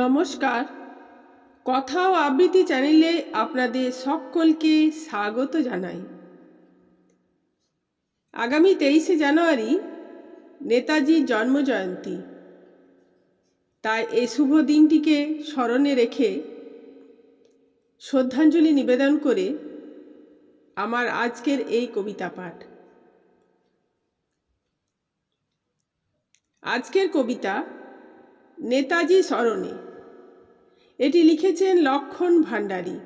নমস্কার। কথা ও আবৃত্তি চ্যানেলে আপনাদের সকলকে স্বাগত জানাই। আগামী তেইশে জানুয়ারি নেতাজির জন্মজয়ন্তী। তাই এই শুভ দিনটিকে স্মরণে রেখে শ্রদ্ধাঞ্জলি নিবেদন করে আমার আজকের এই কবিতা পাঠ। আজকের কবিতা নেতাজি স্মরণে। এটি লিখেছেন লক্ষণ ভাণ্ডারী।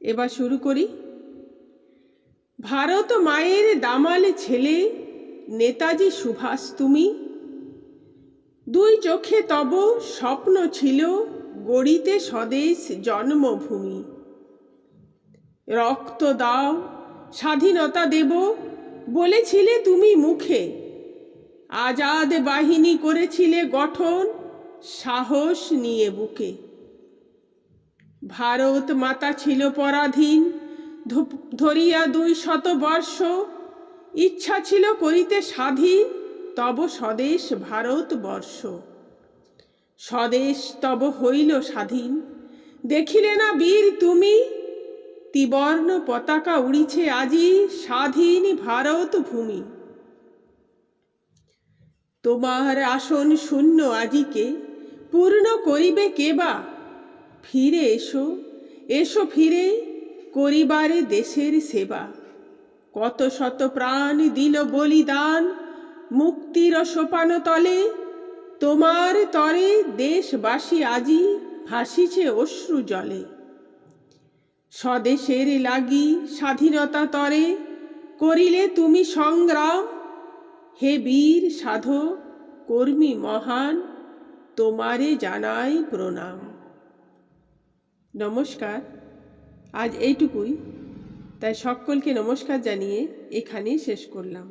এবার শুরু করি। ভারত মায়ের দামাল ছেলে নেতাজি সুভাষ তুমি। দুই চোখে তব স্বপ্ন ছিল গড়িতে স্বদেশ জন্মভূমি। রক্ত দাও, স্বাধীনতা দেব, বলেছিলে তুমি মুখে আজাদ বাহিনী করেছিলে গঠন, সাহস নিয়ে বুকে। ভারত মাতা ছিল পরাধীন ধরিয়া দুই শত বর্ষ, ইচ্ছা ছিল করিতে স্বাধীন, তব স্বদেশ ভারতবর্ষ স্বদেশ তব হইল স্বাধীন। দেখিলে না বীর তুমি, ত্রিবর্ণ পতাকা উড়িছে আজি স্বাধীন ভারত ভূমি। তোমার আসন শূন্য আজিকে, পূর্ণ করিবে কেবা ফিরে এসো এসো ফিরে, করিবারে দেশের সেবা। কত শত প্রাণ দিল বলিদান, মুক্তির সোপান তলে, তোমার তরে দেশবাসী আজি ভাসিছে অশ্রু জলে। স্বদেশের লাগি স্বাধীনতা তরে, করিলে তুমি সংগ্রাম হে বীর সাধক কর্মী মহান, তোমারে জানাই প্রণাম। নমস্কার, আজ এইটুকুই। তাই সকলকে নমস্কার জানিয়ে এখানেই শেষ করলাম।